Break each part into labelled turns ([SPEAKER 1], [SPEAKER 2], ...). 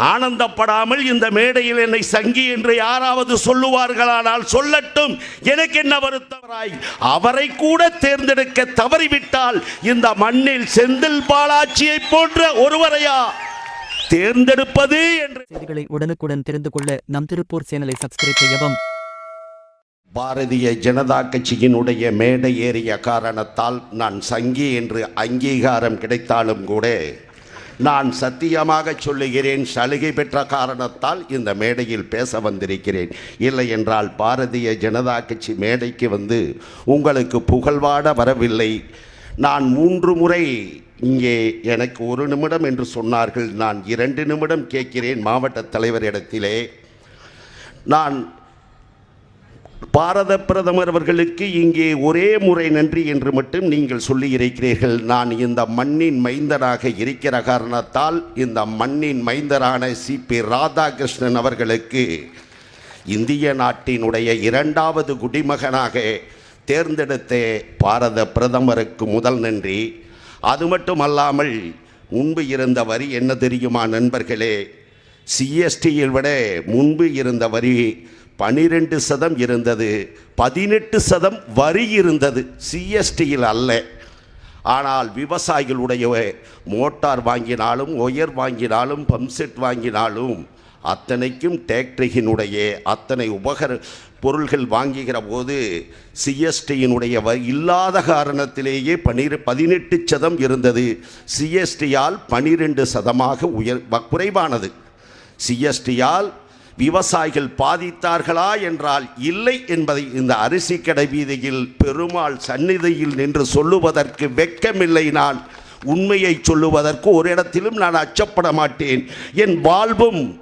[SPEAKER 1] ஆனந்தப்படாமல் இந்த மேடையில் என்னை சங்கி என்று யாராவது சொல்லுவார்களானால் சொல்லட்டும். எனக்கு என்ன வருத்தவராய்? அவரை கூட தேர்ந்தெடுக்க தவறிவிட்டால் இந்த மண்ணில் செந்தில் பாலாச்சியை போன்ற ஒருவரையா? தேர்ந்தெடுப்பது என்று
[SPEAKER 2] செய்திகளை உடனுக்குடன் தெரிந்து கொள்ள நம் திருப்பூர் சேனலை சப்ஸ்கிரைப் செய்யவும்.
[SPEAKER 1] பாரதிய ஜனதா கட்சியினுடைய மேடை ஏறிய காரணத்தால் நான் சங்கி என்று அங்கீகாரம் கிடைத்தாலும் கூட நான் சத்தியமாக சொல்லுகிறேன் சலுகை பெற்ற காரணத்தால் இந்த மேடையில் பேச வந்திருக்கிறேன். இல்லை என்றால் பாரதிய ஜனதா கட்சி மேடைக்கு வந்து உங்களுக்கு புகழ்வாட வரவில்லை. நான் மூன்று முறை இங்கே எனக்கு ஒரு நிமிடம் என்று சொன்னார்கள். நான் இரண்டு நிமிடம் கேட்கிறேன் மாவட்ட தலைவரிடத்திலே நான் பாரத பிரதமர் அவர்களுக்கு இங்கே ஒரே முறை நன்றி என்று மட்டும் நீங்கள் சொல்லி இருக்கிறீர்கள். நான் இந்த மண்ணின் மைந்தனாக இருக்கிற காரணத்தால் இந்த மண்ணின் மைந்தரான சிபி ராதாகிருஷ்ணன் அவர்களுக்கு இந்திய நாட்டினுடைய இரண்டாவது குடிமகனாக தேர்ந்தெடுத்த பாரத பிரதமருக்கு முதல் நன்றி. அது மட்டுமல்லாமல் முன்பு இருந்த வரி என்ன தெரியுமா நண்பர்களே? சிஎஸ்டியில் விட முன்பு இருந்த வரி பனிரெண்டு சதம் இருந்தது பதினெட்டு சதம் வரி இருந்தது சிஎஸ்டியில் அல்ல. ஆனால் விவசாயிகளுடைய மோட்டார் வாங்கினாலும் ஒயர் வாங்கினாலும் பம்ப்செட் வாங்கினாலும் அத்தனைக்கும் டேக்டரியினுடைய அத்தனை உபகர பொருள்கள் வாங்குகிற போது சிஎஸ்டியினுடைய வ இல்லாத காரணத்திலேயே பனிரெ பதினெட்டு சதம் இருந்தது. சிஎஸ்டியால் பனிரெண்டு சதமாக உயர் வ- குறைவானது. சிஎஸ்டியால் விவசாயிகள் பாதித்தார்களா என்றால் இல்லை என்பதை இந்த அரிசி கடை வீதியில் பெருமாள் சந்நிதியில் நின்று சொல்லுவதற்கு வெட்கமில்லை நான் உண்மையை சொல்லுவதற்கு ஒரு இடத்திலும் நான் அச்சப்பட மாட்டேன். என் வாழ்வும்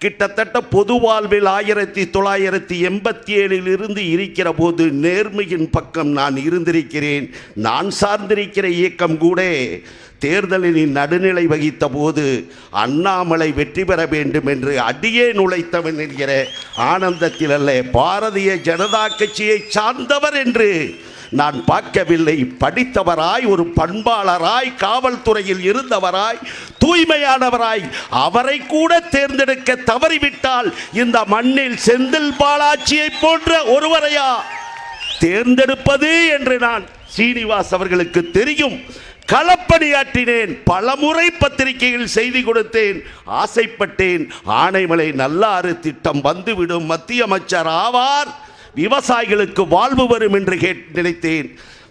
[SPEAKER 1] கிட்டத்தட்ட பொது வாழ்வில் ஆயிரத்தி தொள்ளாயிரத்தி எண்பத்தி ஏழில் இருந்து இருக்கிற போது நேர்மையின் பக்கம் நான் இருந்திருக்கிறேன். நான் சார்ந்திருக்கிற இயக்கம் கூட தேர்தலில் நடுநிலை வகித்த போது அண்ணாமலை வெற்றி பெற வேண்டும் என்று அடியே நுழைத்தவன் என்கிற ஆனந்தத்தில் அல்ல பாரதிய ஜனதா கட்சியை சார்ந்தவர் என்று நான் பார்க்கவில்லை. படித்தவராய் ஒரு பண்பாளராய் காவல்துறையில் இருந்தவராய் தூய்மையானவராய் அவரை கூட தேர்ந்தெடுக்க தவறிவிட்டால் இந்த மண்ணில் செந்தில் பாலாட்சியை போன்ற ஒருவரையா? தேர்ந்தெடுப்பது என்று நான் சீனிவாஸ் அவர்களுக்கு தெரியும். களப்பணியாற்றினேன். பலமுறை பத்திரிகையில் செய்தி கொடுத்தேன். ஆசைப்பட்டேன். ஆனைமலை நல்லாறு திட்டம் வந்துவிடும். மத்திய அமைச்சர் ஆவார். விவசாயிகளுக்கு வாழ்வு வரும் என்று கேட் நினைத்தேன்.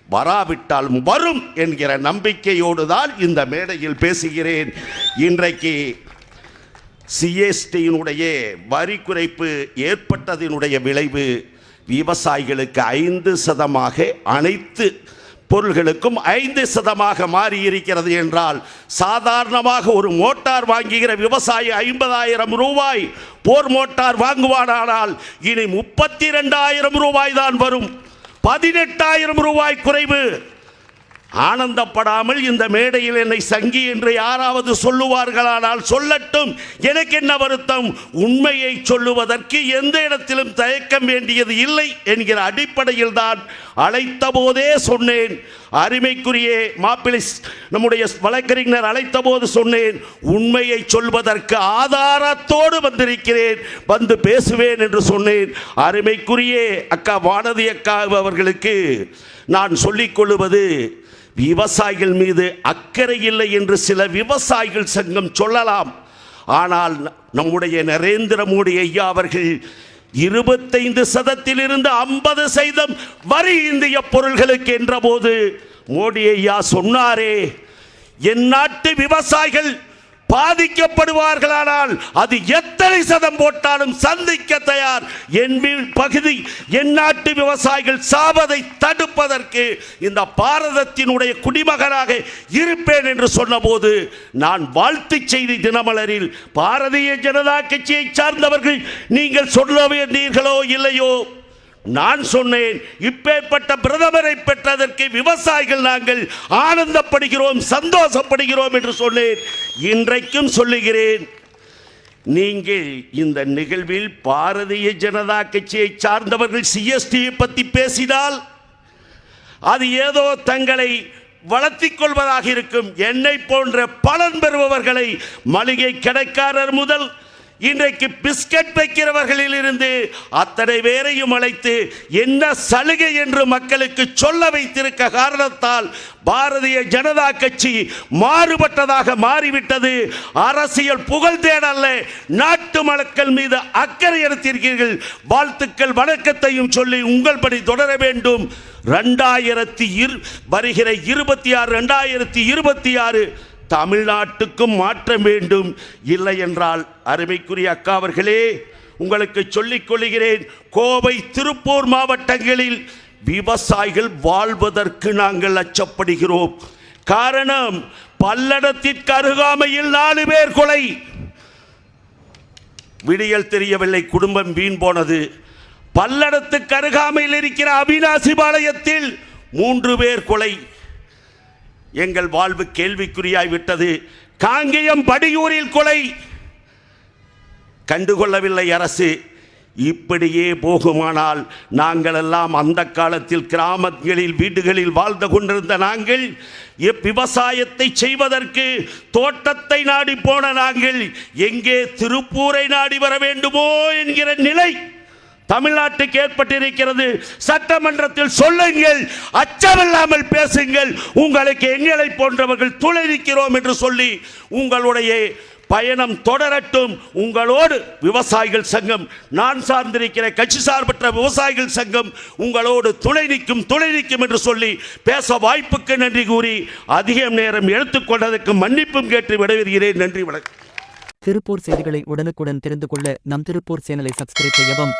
[SPEAKER 1] வராவிட்டால் வரும் என்கிற நம்பிக்கையோடு தான் இந்த மேடையில் பேசுகிறேன். இன்றைக்கு சிஎஸ்டியினுடைய வரி குறைப்பு ஏற்பட்டதினுடைய விளைவு விவசாயிகளுக்கு ஐந்து சதமாக அனைத்து பொருள்களுக்கும் ஐந்து சதமாக மாறி இருக்கிறது என்றால் சாதாரணமாக ஒரு மோட்டார் வாங்குகிற விவசாயி ஐம்பதாயிரம் ரூபாய் போர் மோட்டார் வாங்குவானானால் இனி முப்பத்தி ரெண்டாயிரம் ரூபாய் தான் வரும். பதினெட்டாயிரம் ரூபாய் குறைவு. ஆனந்தப்படாமல் இந்த மேடையில் என்னை சங்கி என்று யாராவது சொல்லுவார்களானால் சொல்லட்டும். எனக்கு என்ன வருத்தம்? உண்மையை சொல்லுவதற்கு எந்த இடத்திலும் தயக்கம் வேண்டியது இல்லை என்கிற அடிப்படையில் தான் அழைத்த போதே சொன்னேன். அருமைக்குரிய மாப்பிள்ளை நம்முடைய வழக்கறிஞர் அழைத்த போது சொன்னேன் உண்மையை சொல்வதற்கு ஆதாரத்தோடு வந்திருக்கிறேன் வந்து பேசுவேன் என்று சொன்னேன். அருமைக்குரிய அக்கா வானதி அக்கா அவர்களுக்கு நான் சொல்லிக் கொள்ளுவது விவசாயிகள் மீது அக்கறை இல்லை என்று சில விவசாயிகள் சங்கம் சொல்லலாம். ஆனால் நம்முடைய நரேந்திர மோடி ஐயா அவர்கள் இருபத்தைந்து சதத்திலிருந்து ஐம்பது சதம் வரி இந்திய பொருள்களுக்கு என்றபோது மோடி ஐயா சொன்னாரே என் நாட்டு விவசாயிகள் பாதிக்கப்படுவார்களானால் அது எத்தனை சதம் போட்டாலும் சந்திக்க தயார். என் பகுதி என் நாட்டு விவசாயிகள் சாவதை தடுப்பதற்கு இந்த பாரதத்தினுடைய குடிமகனாக இருப்பேன் என்று சொன்னபோது நான் வாழ்த்து செய்தி தினமலரில் பாரதிய ஜனதா கட்சியை சார்ந்தவர்கள் நீங்கள் சொல்ல வேண்டீர்களோ இல்லையோ? நான் சொன்னேன் இப்பேற்பட்ட பிரதமரை பெற்றதற்கு விவசாயிகள் நாங்கள் ஆனந்தப்படுகிறோம் சந்தோஷப்படுகிறோம் என்று சொன்னேன். இன்றைக்கும் சொல்லுகிறேன் நீங்கள் இந்த நிகழ்வில் பாரதிய ஜனதா கட்சியை சார்ந்தவர்கள் சிஎஸ்டியை பற்றி பேசினால் அது ஏதோ தங்களை வளர்த்திக் கொள்வதாக இருக்கும். என்னை போன்ற பலன் பெறுபவர்களை மளிகை கடைக்காரர் முதல் இன்றைக்கு பிஸ்கட் வைக்கிறவர்களில் இருந்து அத்தனை பேரையும் அழைத்து என்ன சலுகை என்று மக்களுக்கு சொல்ல வைத்திருக்க காரணத்தால் பாரதிய ஜனதா கட்சி மாறுபட்டதாக மாறிவிட்டது. அரசியல் புகழ் தேடல்ல நாட்டு மக்கள் மீது அக்கறை எடுத்திருக்கிறீர்கள். வாழ்த்துக்கள் வணக்கத்தையும் சொல்லி உங்கள் படி தொடர வேண்டும். ரெண்டாயிரத்தி இரு வருகிற இருபத்தி ஆறு ரெண்டாயிரத்தி இருபத்தி ஆறு தமிழ்நாட்டுக்கும் மாற்றம் வேண்டும். இல்லை என்றால் அருமைக்குரிய அக்கா அவர்களே உங்களுக்கு சொல்லிக் கொள்கிறேன் கோவை திருப்பூர் மாவட்டங்களில் விவசாயிகள் வாழ்வதற்கு நாங்கள் அச்சப்படுகிறோம். காரணம் பல்லடத்திற்கு அருகாமையில் நாலு பேர் கொலை. விடியல் தெரியவில்லை குடும்பம் வீண் போனது. பல்லடத்துக்கு அருகாமையில் இருக்கிற அவிநாசி பாளையத்தில் மூன்று பேர் கொலை. எங்கள் வாழ்வு கேள்விக்குறியாய் விட்டது. காங்கேயம் படியூரில் கொலை. கண்டுகொள்ளவில்லை அரசு. இப்படியே போகுமானால் நாங்கள் எல்லாம் அந்த காலத்தில் கிராமங்களில் வீடுகளில் வாழ்ந்து கொண்டிருந்த நாங்கள் இப் விவசாயத்தை செய்வதற்கு தோட்டத்தை நாடி போன நாங்கள் எங்கே திருப்பூரை நாடி வர வேண்டுமோ என்கிற நிலை. தமிழ்நாட்டுக்கு ஏற்பட்டிருக்கிறது சட்டமன்றத்தில் சொல்லுங்கள் அச்சமில்லாமல் பேசுங்கள் உங்களுக்கு எங்களை போன்றவர்கள் துளை நிற்கிறோம் என்று சொல்லி உங்களுடைய பயணம் தொடரட்டும். உங்களோடு விவசாயிகள் சங்கம் நான் சார்ந்திருக்கிற கட்சி சார்பற்ற விவசாயிகள் சங்கம் உங்களோடு துணை நிற்கும் துணை நிற்கும் என்று சொல்லி பேச வாய்ப்புக்கு நன்றி கூறி அதிக நேரம் எடுத்துக்கொண்டதற்கு மன்னிப்பும் கேட்டு விடைபெறுகிறேன். நன்றி வணக்கம்.
[SPEAKER 2] திருப்பூர் செய்திகளை உடனுக்குடன் தெரிந்து கொள்ள நம் திருப்பூர் சேனலை சப்ஸ்கிரைப் செய்யவும்.